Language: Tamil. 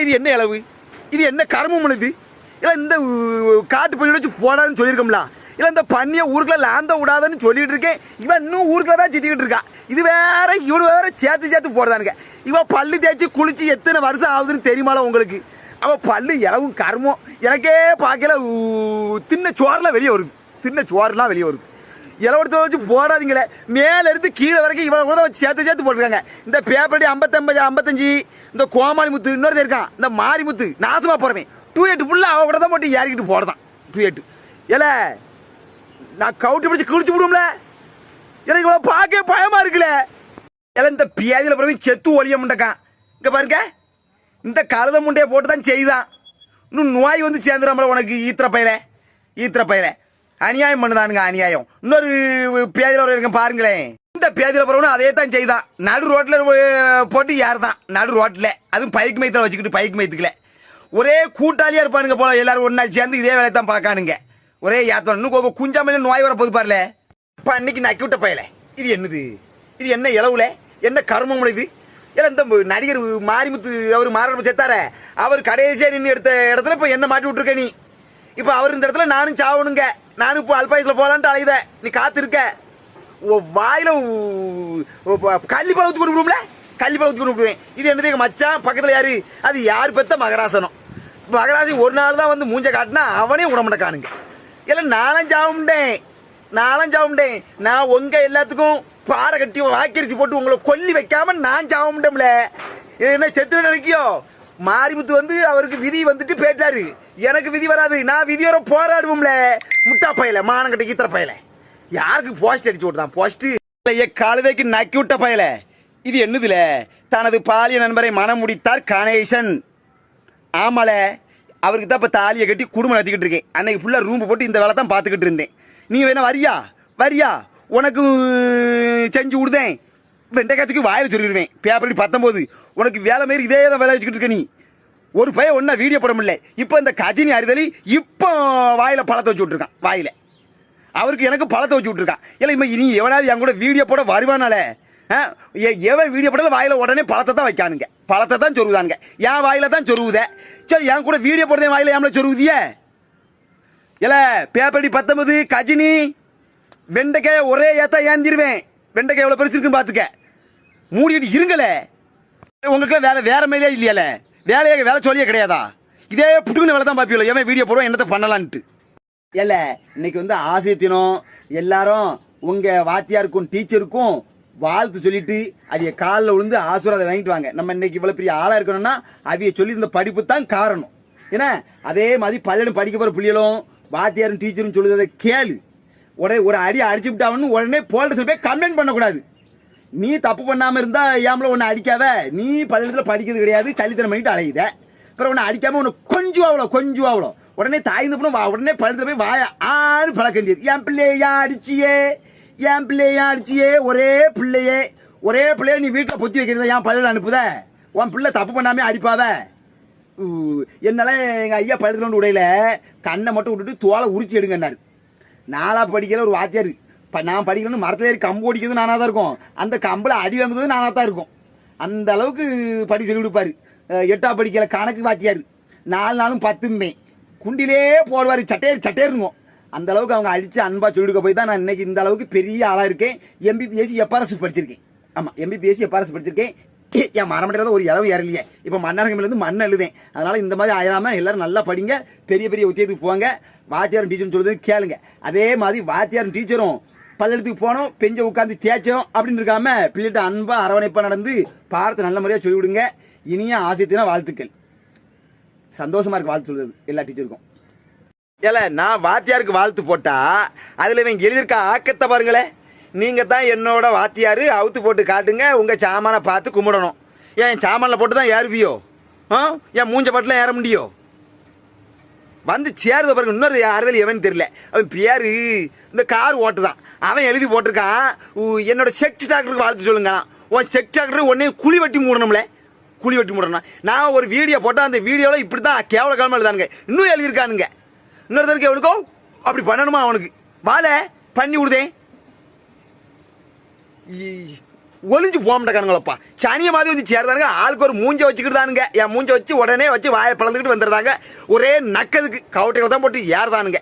இது என்ன இளவு இது என்ன கர்மம் இது? இல்லை இந்த காட்டு பண்ணி வச்சு போடாதுன்னு சொல்லியிருக்கோம்ல. இல்லை இந்த பண்ணியை ஊருக்குள்ள லாந்த விடாதன்னு சொல்லிட்டு இருக்கேன். இவன் இன்னும் ஊருக்குள்ள தான் சித்திக்கிட்டு இருக்கா. இது வேற இவனு வேற சேர்த்து சேர்த்து போடுதானுங்க இவன் பல்லு தேய்ச்சி குளிச்சு எத்தனை வருஷம் ஆகுதுன்னு தெரியுமால உங்களுக்கு? அவன் பல்லு இலவும் கர்மம். எனக்கே பார்க்கல தின்ன சோறுலாம் வெளியே வருது. தின்ன சோறுலாம் வெளியே வருது. இலவடத்தை வச்சு போடாதீங்களே. மேல இருந்து கீழே வரைக்கும் இவ்வளவு கூட வச்சு சேர்த்து சேர்த்து போட்டுருக்காங்க. இந்த பேப்பர்டி ஐம்பத்தம்பது ஐம்பத்தஞ்சு இந்த கோமாளி முத்து இன்னொரு இருக்கான். இந்த மாரி முத்து நாசமா போறவன். டூ எட்டு புள்ள அவ கூட தான் போட்டு ஏறிக்கிட்டு போடுதான் டூ எட்டு ஏல நான் கவுட்டி பிடிச்சி கிழிச்சு விடும்ல? எனக்கு இவ்வளோ பார்க்க பயமா இருக்குல்ல ஏல இந்த பியாதியில் பிறகு செத்து ஒளிய முண்டக்கான். இங்கே பாருங்க. இந்த கழுத முண்டையை போட்டு தான் செய்தான். இன்னும் நோய் வந்து சேர்ந்துடாமல உனக்கு ஈத்திர பையல ஈத்திர பையல அநியாயம் பண்ணுதானுங்க அநியாயம். இன்னொரு பேதியில் ஒரு இருக்க பாருங்களேன். இந்த பேதியில் பிறகு அதே தான் செய்தான். நடு ரோட்ல போட்டு யார் தான் நடு ரோட்ல. அதுவும் பைக் மையத்தில் வச்சுக்கிட்டு பைக் மையத்துக்கல. ஒரே கூட்டாளியா இருப்பானுங்க போல எல்லாரும் ஒன்றா சேர்ந்து இதே வேலையை தான் பார்க்கானுங்க. ஒரே யாத்தம் இன்னும் கொஞ்சம் நோய் வர போது பாருல. இப்ப அன்னைக்கு நக்கி விட்ட பயல. இது என்னது? இது என்ன இளவுல? என்ன கர்மம் இது? ஏன்னா இந்த நடிகர் மாரிமுத்து அவர் மாரடைப்பு செத்தார. அவர் கடைசியா நின்று எடுத்த இடத்துல இப்ப என்ன மாட்டி விட்டுருக்க நீ? இப்ப அவர் இந்த இடத்துல நானும் சாவணுங்க. நானும் இப்போ அல்பாயத்தில் போகலான்ட்டு அலையுத. நீ காத்து இருக்க ஓ கள்ளி பழத்து கொண்டு விடுவோம்ல கள்ளி பழத்து கொண்டு இது என்னது எங்கள் மச்சான்? பக்கத்தில் யார்? அது யார் பெத்த மகராசனம்? மகராசி ஒரு நாள் தான் வந்து மூஞ்ச காட்டினா அவனே உடம்புட காணுங்க இல்ல நானும் சாவுண்டேன். நானும் சாவுண்டேன். நான் உங்கள் எல்லாத்துக்கும் பாறை கட்டி வாக்கரிசி போட்டு உங்களை கொல்லி வைக்காம நான் சாவுண்டம்ல என்ன செத்து நினைக்கியோ? மாரிமுத்து வந்து அவருக்கு விதி வந்துட்டு பேட்டாரு எனக்கு விதி வராது. நான் விதியோட போராடுவோம்ல. முட்டா பயல மானங்கட்ட ஈத்திர பயல. யாருக்கு போஸ்ட் அடிச்சு விட்டுதான் போஸ்ட் கழுதைக்கு நக்கி விட்ட பயல. இது என்னதுல? தனது பாலிய நண்பரை மனம் முடித்தார் கணேசன். ஆமால. அவருக்கு தான் இப்போ தாலியை கட்டி குடும்பம் நடத்திக்கிட்டு இருக்கேன். அன்னைக்கு ஃபுல்லாக ரூம் போட்டு இந்த வேலை தான் பார்த்துக்கிட்டு இருந்தேன். நீ வேணா வரியா? வரியா? உனக்கு செஞ்சு விடுதேன் வெண்டைக்காத்துக்கு வாயில் சொல்லிடுவேன் பேப்பர் பத்தொம்போது உனக்கு வேலை மாரி இதே தான் வேலை வச்சுக்கிட்டு இருக்க நீ. ஒரு பையன் ஒன்றா வீடியோ போட முடியல. இப்போ இந்த கஜினி அறிதலி இப்போ வாயில் பழத்தை வச்சு விட்ருக்கான் வாயில். அவருக்கு எனக்கு பழத்தை வச்சு விட்ருக்கான் இல்லை இப்போ இனி எவனாவது என் கூட வீடியோ போட வருவானால ஆ, எவன் வீடியோ போடல வாயில் உடனே பழத்தை தான் வைக்கானுங்க. பழத்தை தான் சொருகுதானுங்க. என் வாயில தான் சொருகுத. சரி என் கூட வீடியோ போடுறதே வாயில ஏம்ல சொருகுதியே? இல்லை பேப்படி பத்தொன்பது கஜினி. வெண்டைக்காய் ஒரே ஏத்தா ஏந்திருவேன். வெண்டைக்காய் எவ்வளோ பெருசு இருக்குன்னு பார்த்துக்க. மூடிட்டு இருங்களே. உங்களுக்கு வேலை வேற மாதிரியே இல்லையால. வேலையை வேலை சொல்லியே கிடையாதா? இதே புட்டுக்குன்னு வேலை தான் பாப்பீங்களோ எவன் வீடியோ போடுவோம் என்னத்தை பண்ணலான்ட்டு. இல்ல இன்னைக்கு வந்து ஆசிரியத்தினம் எல்லாரும் உங்க வாத்தியாருக்கும் டீச்சருக்கும் வாழ்த்து சொல்லிட்டு அவிய காலில் விழுந்து ஆசீர்வாதம் வாங்கிட்டு வாங்க. நம்ம இன்னைக்கு இவ்வளவு பெரிய ஆளா இருக்கணும்னா அவைய சொல்லி இந்த படிப்பு தான் காரணம். ஏன்னா அதே மாதிரி பள்ளியிடம் படிக்க போற பிள்ளைகளும் வாத்தியாரும் டீச்சரும் சொல்லுறதை கேளு. உடனே ஒரு அடி அடிச்சு விட்டாவன்னு உடனே போலீஸ் போய் கம்ப்ளைண்ட் பண்ணக்கூடாது. நீ தப்பு பண்ணாமல் இருந்தால் ஏம்ல உன்னை அடிக்காத. நீ பள்ளியிடத்துல படிக்கிறது கிடையாது சளித்தனம் பண்ணிட்டு அலையுத. அப்புறம் உன்னை அடிக்காமல் உன்னை கொஞ்சம் அவ்வளோ கொஞ்சம் அவ்வளோ. உடனே தாய்ந்த பொண்ணு வா உடனே பள்ளியில போய் வாய ஆறு பழக்கண்டியது என் பிள்ளையா அடிச்சியே என் பிள்ளையா அடிச்சியே ஒரே பிள்ளையே. ஒரே பிள்ளைய நீ வீட்டில் பொத்தி வைக்கிறத என் பள்ளியில் அனுப்புத? உன் பிள்ளை தப்பு பண்ணாமே அடிப்பாத என்னால் என்னால ஐயா பள்ளியில் ஒன்று உடையில கண்ணை மட்டும் விட்டுட்டு தோலை உரிச்சு எடுங்கன்னாரு. நாளாக படிக்கிற ஒரு வாத்தியார். நான் படிக்கணும்னு மரத்தில் ஏறி கம்பு ஓடிக்கிறது நானாக தான் இருக்கும். அந்த கம்பில் அடி வாங்குறது நானாக தான் இருக்கும். அந்த அளவுக்கு படி சொல்லி கொடுப்பாரு. எட்டா படிக்கிற கணக்கு வாத்தியார். நாலு நாளும் பத்துமே. குண்டிலே போடுவார் சட்டையர் சட்டையருங்கும் அந்த அளவுக்கு அவங்க அடித்து அன்பாக சொல்லி கொடுக்க போய் தான் நான் இன்னைக்கு இந்த அளவுக்கு பெரிய ஆளாக இருக்கேன். எம்பிபிஎஸ்சி எப்ஆர்எஸ் படிச்சிருக்கேன். ஆமாம் எம்பிபிஎஸ்சி எப்ஆர்எஸ் படிச்சிருக்கேன். என் மரமடையாத ஒரு இளவு ஏறலையே. இப்போ மன்னரங்கமிலேருந்து மண் எழுதேன் அதனால் இந்த மாதிரி ஆயிராம எல்லோரும் நல்லா படிங்க. பெரிய பெரிய உத்தியத்துக்கு போங்க. வாத்தியாரும் டீச்சரும் சொல்லுறது கேளுங்க. அதே மாதிரி வாத்தியாரும் டீச்சரும் பல்லெடுத்துக்கு போனோம் பெஞ்ச உட்காந்து தேய்ச்சோம் அப்படின்னு இருக்காம பிள்ளைகிட்ட அன்பா அரவணைப்பா நடந்து பாடத்தை நல்ல முறையாக சொல்லி விடுங்க இனிய ஆசியத்தின வாழ்த்துக்கள். சந்தோஷமா இருக்கு வாழ்த்து சொல்றது. எல்லா டீச்சருக்கும். ஏல நான் வாத்தியாருக்கு வாழ்த்து போட்டா அதுல இவங்க எழுதியிருக்க ஆக்கத்தை பாருங்களேன் நீங்க தான் என்னோட வாத்தியாரு அவுத்து போட்டு காட்டுங்க உங்க சாமானை பார்த்து கும்பிடணும். ஏன் என் போட்டு தான் ஏறுவியோ? ஆ? என் மூஞ்ச பாட்டில் ஏற முடியோ? வந்து சேருத பாருங்க இன்னொரு ஆறுதல் எவன் தெரியல. அவன் பேரு இந்த கார் ஓட்டுதான். அவன் எழுதி போட்டிருக்கான். உ, என்னோட செக் டாக்டருக்கு வாழ்த்து சொல்லுங்க உன் செக் டாக்டர் உடனே குழி வெட்டி மூடணும்ல. குழி வெட்டி மூடணும் நான் ஒரு வீடியோ போட்டால் அந்த வீடியோவில் இப்படி தான் கேவல காலமாக எழுதானுங்க. இன்னும் எழுதியிருக்கானுங்க. இன்னொருத்தருக்கு எவனுக்கும் அப்படி பண்ணணுமா அவனுக்கு? வாழை பண்ணி விடுதேன். ஈ, ஒளிஞ்சு போக மாட்டேங்கானுங்களப்பா சனிய மாதிரி வந்து சேர்ந்தானுங்க ஆளுக்கு ஒரு மூஞ்ச வச்சுக்கிட்டுதானுங்க. என் மூஞ்ச வச்சு உடனே வச்சு வாயை பிளந்துக்கிட்டு வந்துடுறாங்க ஒரே நக்கதுக்கு கவுட்டையில தான் போட்டு ஏறுதானுங்க.